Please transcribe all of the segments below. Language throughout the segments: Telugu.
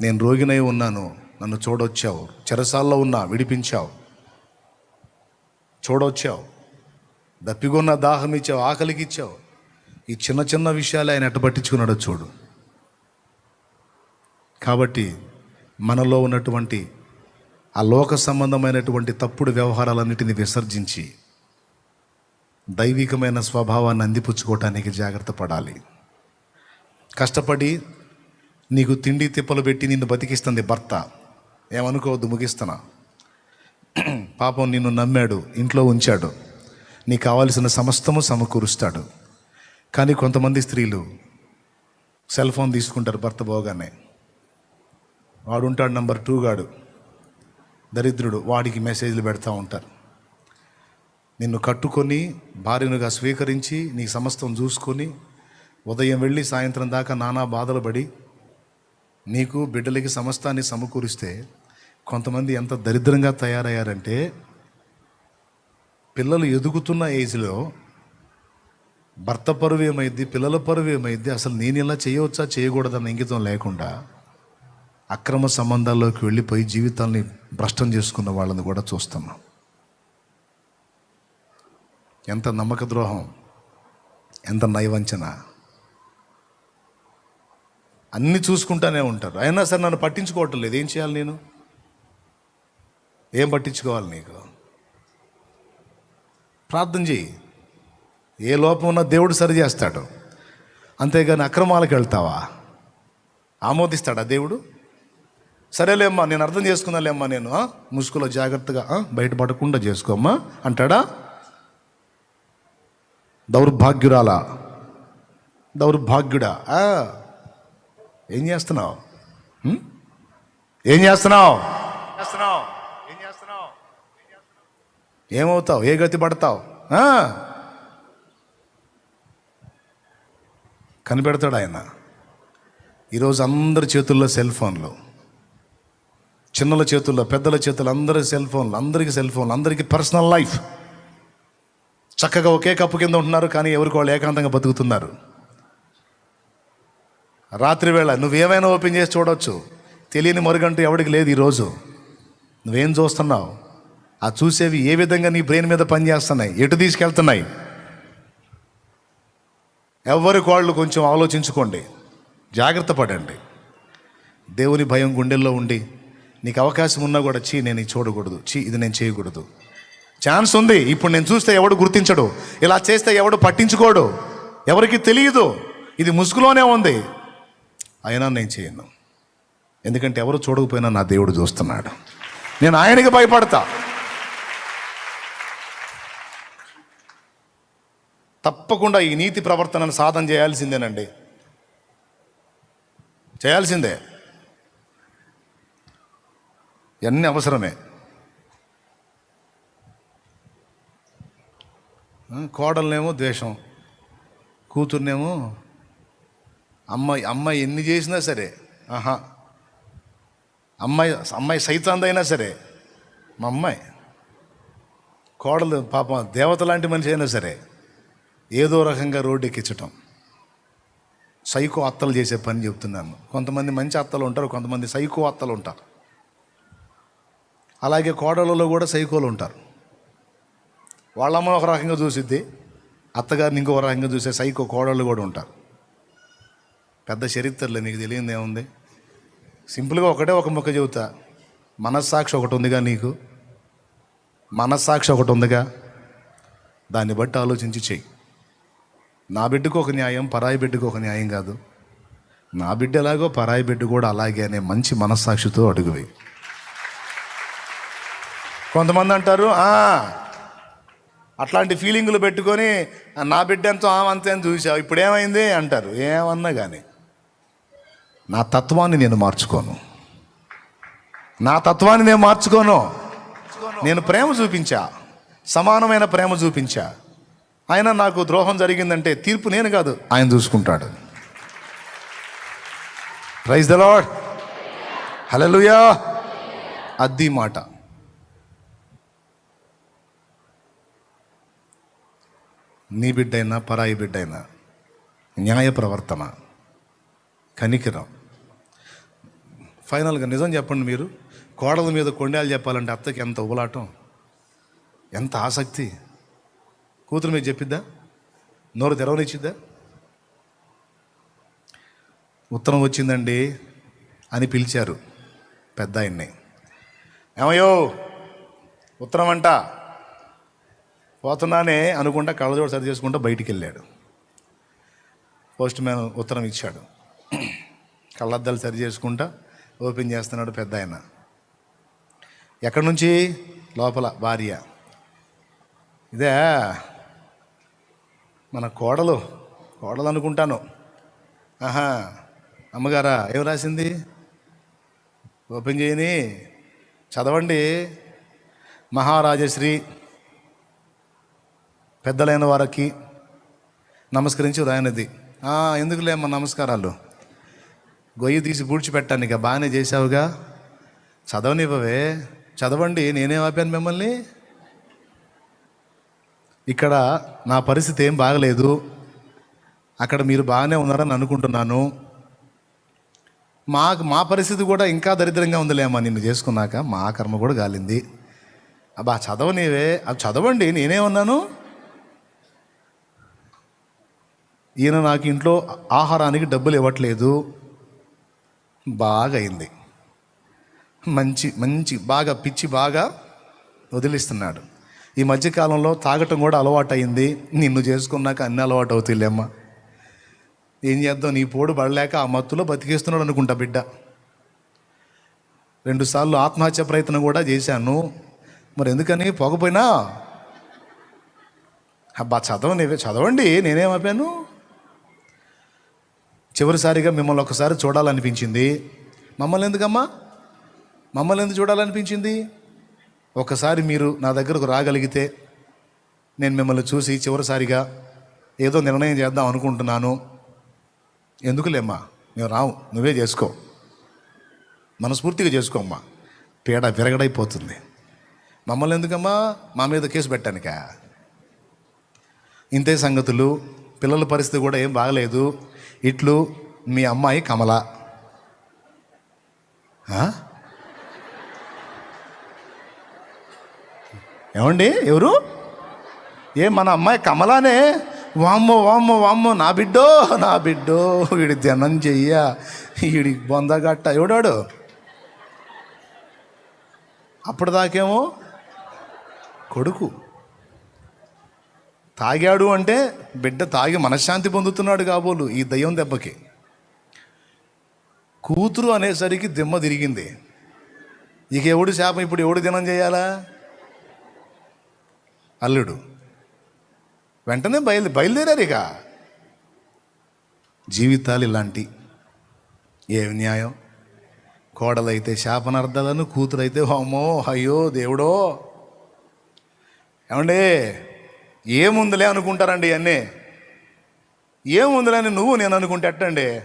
నేను రోగినై ఉన్నాను నన్ను చూడొచ్చావు చెరసాల్లో ఉన్నా విడిపించావు. చూడొచ్చావు. దప్పిగొన్న దాహం ఇచ్చావు ఆకలికి ఇచ్చావు ఈ చిన్న చిన్న విషయాలు ఆయన ఎట్టబట్టించుకున్నాడో చూడు. కాబట్టి మనలో ఉన్నటువంటి ఆ లోక సంబంధమైనటువంటి తప్పుడు వ్యవహారాలన్నిటిని విసర్జించి దైవికమైన స్వభావాన్ని అందిపుచ్చుకోవటానికి జాగ్రత్త పడాలి. కష్టపడి నీకు తిండి తిప్పలు పెట్టి నిన్ను బతికిస్తుంది భర్త. ఏమనుకోవద్దు ముగిస్తున్నా. పాపం నిన్ను నమ్మాడు ఇంట్లో ఉంచాడు. నీకు కావాల్సిన సమస్తము సమకూరుస్తాడు. కానీ కొంతమంది స్త్రీలు సెల్ ఫోన్ తీసుకుంటారు భర్త పోగానే. వాడు ఉంటాడు నంబర్ టూ గాడు. దరిద్రుడు వాడికి మెసేజ్లు పెడతా ఉంటారు. నిన్ను కట్టుకొని భార్యనుగా స్వీకరించి నీ సమస్తం చూసుకొని ఉదయం వెళ్ళి సాయంత్రం దాకా నానా బాధలు పడి నీకు బిడ్డలకి సమస్తాన్ని సమకూరిస్తే కొంతమంది ఎంత దరిద్రంగా తయారయ్యారంటే పిల్లలు ఎదుగుతున్న ఏజ్లో భర్త పరువు ఏమైంది పిల్లల పరువు ఏమైంది అసలు నేను ఇలా చేయవచ్చా చేయకూడదన్న ఇంగితం లేకుండా అక్రమ సంబంధాల్లోకి వెళ్ళిపోయి జీవితాల్ని భ్రష్టం చేసుకున్న వాళ్ళని కూడా చూస్తున్నాం. ఎంత నమ్మక ద్రోహం ఎంత నయవంచన అన్నీ చూసుకుంటానే ఉంటారు. అయినా సరే నన్ను పట్టించుకోవటం లేదు. ఏం చేయాలి నేను? ఏం పట్టించుకోవాలి నీకు? ప్రార్థన చేయి ఏ లోపం ఉన్నా దేవుడు సరి చేస్తాడు. అంతేగాని అక్రమాలకు వెళ్తావా? ఆమోదిస్తాడా దేవుడు? సరేలేమ్మా నేను అర్థం చేసుకున్నాలేమ్మా నేను ముసుగులో జాగ్రత్తగా బయటపడకుండా చేసుకోమ్మా అంటాడా? దౌర్భాగ్యురాలా? దౌర్భాగ్యుడా? ఏం చేస్తున్నావు? ఏం చేస్తున్నావు చేస్తున్నావు ఏం చేస్తున్నావు? ఏమవుతావు? ఏ గతి పడతావు? కనిపెడతాడు ఆయన. ఈరోజు అందరి చేతుల్లో సెల్ ఫోన్లు. చిన్నల చేతుల్లో పెద్దల చేతుల్లో అందరి సెల్ ఫోన్లు అందరికీ సెల్ ఫోన్లు అందరికీ పర్సనల్ లైఫ్. చక్కగా ఒకే కప్పు కింద ఉంటున్నారు కానీ ఎవరికి వాళ్ళు ఏకాంతంగా బతుకుతున్నారు. రాత్రి వేళ నువ్వేమైనా ఓపెన్ చేసి చూడొచ్చు. తెలియని మరుగంటూ ఎవడికి లేదు ఈరోజు. నువ్వేం చూస్తున్నావు? ఆ చూసేవి ఏ విధంగా నీ బ్రెయిన్ మీద పనిచేస్తున్నాయి? ఎటు తీసుకెళ్తున్నాయి? ఎవరికి వాళ్ళు కొంచెం ఆలోచించుకోండి. జాగ్రత్త పడండి. దేవుని భయం గుండెల్లో ఉండి నీకు అవకాశం ఉన్నా కూడా చీ నేను చూడకూడదు. చీ ఇది నేను చేయకూడదు. ఛాన్స్ ఉంది. ఇప్పుడు నేను చూస్తే ఎవడు గుర్తించడు? ఇలా చేస్తే ఎవడు పట్టించుకోడు? ఎవరికి తెలియదు? ఇది ముసుగులోనే ఉంది. అయినా నేను చేయను. ఎందుకంటే ఎవరు చూడకపోయినా నా దేవుడు చూస్తున్నాడు. నేను ఆయనకి భయపడతా. తప్పకుండా ఈ నీతి ప్రవర్తనను సాధన చేయాల్సిందేనండి. చేయాల్సిందే. ఇవన్నీ అవసరమే. కోడలనేమో ద్వేషం కూతుర్నేమో అమ్మాయి అమ్మాయి ఎన్ని చేసినా సరే ఆహా. అమ్మాయి అమ్మాయి సైతాందైనా సరే మా అమ్మాయి కోడలు పాప దేవత లాంటి మనిషి అయినా సరే ఏదో రకంగా రోడ్డు ఎక్కించటం సైకో అత్తలు చేసే పని చెప్తున్నాను. కొంతమంది మంచి అత్తలు ఉంటారు కొంతమంది సైకో అత్తలు ఉంటారు. అలాగే కోడలలో కూడా సైకోలు ఉంటారు. వాళ్ళమ్మ ఒక రకంగా చూసిద్ది అత్తగారిని ఇంకో రకంగా చూసే సైకో కోడళ్ళు కూడా ఉంటారు. పెద్ద చరిత్రలే నీకు తెలియదు ఏముంది? సింపుల్గా ఒకటే ఒక మొక్క చెబుతా. మనస్సాక్షి ఒకటి ఉందిగా నీకు? మనస్సాక్షి ఒకటి ఉందిగా? దాన్ని బట్టి ఆలోచించి చెయ్యి. నా బిడ్డకు ఒక న్యాయం పరాయి బిడ్డకు ఒక న్యాయం కాదు. నా బిడ్డ ఎలాగో పరాయి బిడ్డ కూడా అలాగే అనే మంచి మనస్సాక్షితో అడుగువి కొంతమంది అంటారు అట్లాంటి ఫీలింగులు పెట్టుకొని నా బిడ్డ ఎంతో ఆమంతే అని చూసావు ఇప్పుడు ఏమైంది అంటారు. ఏమన్నా కానీ నా తత్వాన్ని నేను మార్చుకోను. నా తత్వాన్ని నేను మార్చుకోను. నేను ప్రేమ చూపించా. సమానమైన ప్రేమ చూపించా. ఆయన నాకు ద్రోహం జరిగిందంటే తీర్పు నేను కాదు ఆయన చూసుకుంటాడు. ప్రైజ్ ద లాడ్ హలలుయా అద్ది మాట. నీ బిడ్డైనా పరాయి బిడ్డైనా న్యాయ ప్రవర్తన కనికిరం. ఫైనల్గా నిజం చెప్పండి మీరు. కోడల మీద కొండాలు చెప్పాలంటే అత్తకి ఎంత ఉబలాటం. ఎంత ఆసక్తి. కూతురు మీద చెప్పిద్దా? నోరు తెరవనిచ్చిద్దా? ఉత్తరం వచ్చిందండి అని పిలిచారు పెద్ద ఆయన్ని ఏమయ్యో ఉత్తరం అంట. పోతున్నానే అనుకుంటా కళ్ళజోడు సరి చేసుకుంటా బయటికి వెళ్ళాడు పోస్ట్ మ్యాన్ ఉత్తరం ఇచ్చాడు. కళ్ళద్దాలు సరి చేసుకుంటా ఓపెన్ చేస్తున్నాడు పెద్ద ఆయన. ఎక్కడి నుంచి? లోపల భార్య. ఇదే మన కోడలు. కోడలు అనుకుంటాను. ఆహా అమ్మగారా ఏం రాసింది? ఓపెన్ చేయని. చదవండి. మహారాజశ్రీ. పెద్దలైన వారికి నమస్కరించి రాయనది ఎందుకులే అమ్మ నమస్కారాలు? గొయ్యి తీసి పూడ్చిపెట్టాను ఇక బాగానే చేసావుగా చదవనివ్వవే. చదవండి నేనేం ఆపాను మిమ్మల్ని. ఇక్కడ నా పరిస్థితి ఏం బాగలేదు. అక్కడ మీరు బాగానే ఉన్నారని అనుకుంటున్నాను. మాకు మా పరిస్థితి కూడా ఇంకా దరిద్రంగా ఉందిలేమ్మా నిన్ను చేసుకున్నాక. మా కర్మ కూడా గాలింది. అబ్బా చదవనివే అది చదవండి నేనే ఉన్నాను. ఈయన నాకు ఇంట్లో ఆహారానికి డబ్బులు ఇవ్వట్లేదు. బాగా అయింది మంచి మంచి బాగా పిచ్చి బాగా వదిలిస్తున్నాడు. ఈ మధ్యకాలంలో తాగటం కూడా అలవాటు అయింది నిన్ను చేసుకున్నాక అన్ని అలవాటు అవుతాయిలేమ్మా ఏం చేద్దాం? నీ పోడు పడలేక ఆ మత్తులో బతికేస్తున్నాడు అనుకుంటా బిడ్డ. రెండుసార్లు ఆత్మహత్య ప్రయత్నం కూడా చేశాను. మరి ఎందుకని? పోకపోయినా? అబ్బా చదవని చదవండి. నేనేమైపోయాను చివరిసారిగా మిమ్మల్ని ఒకసారి చూడాలనిపించింది. మమ్మల్ని ఎందుకమ్మా? మమ్మల్ని ఎందుకు చూడాలనిపించింది? ఒకసారి మీరు నా దగ్గరకు రాగలిగితే నేను మిమ్మల్ని చూసి చివరిసారిగా ఏదో నిర్ణయం చేద్దాం అనుకుంటున్నాను. ఎందుకులేమ్మా? మేము రావు. నువ్వే చేసుకో. మనస్ఫూర్తిగా చేసుకోమ్మా. పీడ విరగడైపోతుంది. మమ్మల్ని ఎందుకమ్మా? మా మీద కేసు పెట్టానికా ఇంతే సంగతులు. పిల్లల పరిస్థితి కూడా ఏం బాగలేదు. ఇట్లు మీ అమ్మాయి కమల. ఏమండి? ఎవరు? ఏ మన అమ్మాయి కమలానే? వామ్మో వామ్మో వామ్మో నా బిడ్డో నా బిడ్డో వీడి జనం చెయ్య వీడి బొందగట్ట ఎవడాడు? అప్పుడు దాకేమో కొడుకు. తాగాడు అంటే బిడ్డ తాగి మనశ్శాంతి పొందుతున్నాడు కాబోలు ఈ దయ్యం దెబ్బకి. కూతురు అనేసరికి దిమ్మ తిరిగింది. ఇక ఎవడు శాపం ఇప్పుడు ఎవడు దినం చేయాలా? అల్లుడు. వెంటనే బయలు బయలుదేరారు ఇక. జీవితాలు ఇలాంటి. ఏ న్యాయం? కోడలైతే శాపనార్థాలను కూతురైతే హోమో అయ్యో దేవుడో. ఏమండే? ఏముందిలే అనుకుంటారండి అన్నీ ఏముందిలే అని నువ్వు నేను అనుకుంటే ఎట్టండి?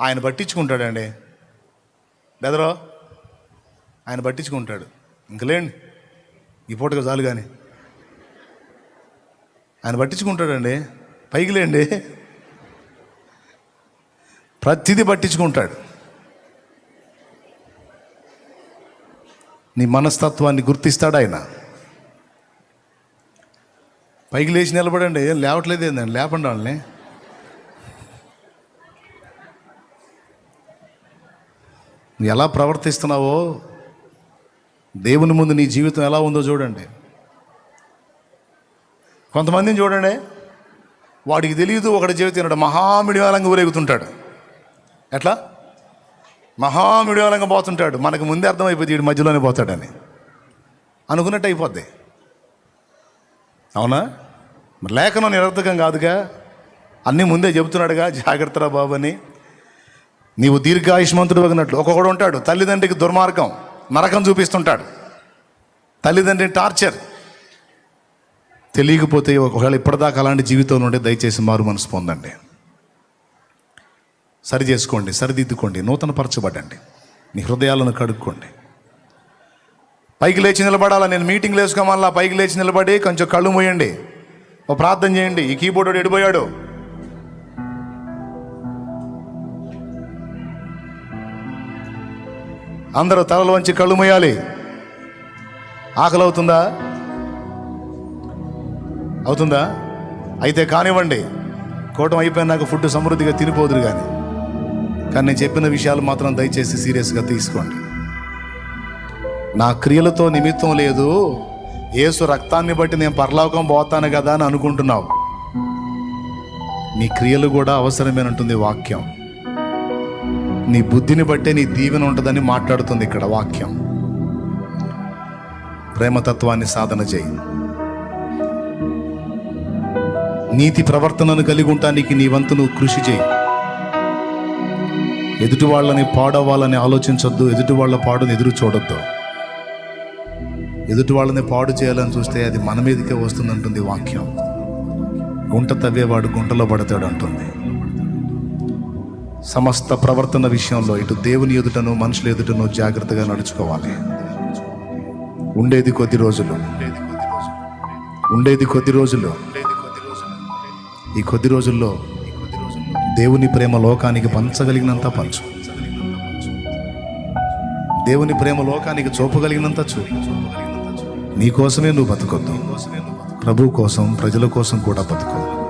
ఆయన పట్టించుకుంటాడండి. బెదరో ఆయన పట్టించుకుంటాడు. ఇంకలేండి? ఈ పూటగా చాలు కానీ ఆయన పట్టించుకుంటాడండి. పైకి లేండి. ప్రతిదీ పట్టించుకుంటాడు. నీ మనస్తత్వాన్ని గుర్తిస్తాడు ఆయన. పైకి లేచి నిలబడండి. ఏం లేవట్లేదు ఏందండి లేపండి వాళ్ళని. నువ్వు ఎలా ప్రవర్తిస్తున్నావో దేవుని ముందు నీ జీవితం ఎలా ఉందో చూడండి. కొంతమందిని చూడండి. వాడికి తెలియదు ఒకటి జీవితం మహామిడివాలంగా ఊరేగుతుంటాడు. ఎట్లా? మహామిడివాలంగా పోతుంటాడు. మనకు ముందే అర్థమైపోతుంది వీడి మధ్యలోనే పోతాడని. అనుకున్నట్టు అయిపోద్ది. అవునా? మరి లేఖనం నిరర్థకం కాదుగా. అన్నీ ముందే చెబుతున్నాడుగా జాగ్రత్తరా బాబు అని నీవు దీర్ఘాయుష్మంతుడు అగినట్లు. ఒక్కొక్కడు ఉంటాడు తల్లిదండ్రికి దుర్మార్గం నరకం చూపిస్తుంటాడు. తల్లిదండ్రిని టార్చర్. తెలియకపోతే ఒకవేళ ఇప్పటిదాకా అలాంటి జీవితం నుండి దయచేసి మారు మనసు పొందండి. సరి చేసుకోండి సరిదిద్దుకోండి నూతన పరచబడండి మీ హృదయాలను కడుక్కోండి. పైకి లేచి నిలబడాలా? నేను మీటింగ్లు వేసుకోమల్లా పైకి లేచి నిలబడి కొంచెం కళ్ళు మూయండి. ఓ ప్రార్థన చేయండి. ఈ కీబోర్డు ఎడిపోయాడు. అందరూ తలలు వంచి కళ్ళు మూయాలి. ఆకలి అవుతుందా? అవుతుందా అయితే కానివ్వండి. కూటం అయిపోయినాక ఫుడ్ సమృద్ధిగా తినిపోదురు కానీ కానీ నేను చెప్పిన విషయాలు మాత్రం దయచేసి సీరియస్గా తీసుకోండి. నా క్రియలతో నిమిత్తం లేదు. ఏసు రక్తాన్ని బట్టి నేను పరలోకం పోతాను కదా అని అనుకుంటున్నావు. నీ క్రియలు కూడా అవసరమేనంటుంది వాక్యం. నీ బుద్ధిని బట్టే నీ దీవెన ఉంటుందని మాట్లాడుతుంది ఇక్కడ వాక్యం. ప్రేమతత్వాన్ని సాధన చేయి. నీతి ప్రవర్తనను కలిగి ఉండటానికి నీ వంతు నువ్వు కృషి చేయి. ఎదుటి వాళ్ళని పాడవాలని ఆలోచించొద్దు ఎదుటి వాళ్ళ పాడుని ఎదురు చూడొద్దు. ఎదుటి వాళ్ళని పాడు చేయాలని చూస్తే అది మన మీదకే వస్తుందంటుంది వాక్యం. గుంట తవ్వేవాడు గుంటలో పడతాడు అంటుంది. సమస్త ప్రవర్తన విషయంలో ఇటు దేవుని ఎదుటను మనుషుల ఎదుటను జాగ్రత్తగా నడుచుకోవాలి. ఉండేది కొద్ది రోజులు. ఉండేది కొద్ది రోజులు. ఈ కొద్ది రోజుల్లో దేవుని ప్రేమ లోకానికి పంచగలిగినంత పంచు. దేవుని ప్రేమ లోకానికి చూపగలిగినంత చూపు. నీ కోసమే నువ్వు బతుకొద్దు. ప్రభు కోసం ప్రజల కోసం కూడా బతుకు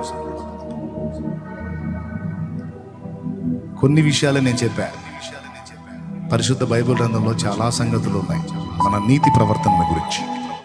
కొన్ని విషయాలు నేను చెప్పా. పరిశుద్ధ బైబిల్ గ్రంథంలో చాలా సంగతులు ఉన్నాయి. మన నీతి ప్రవర్తన గురించి.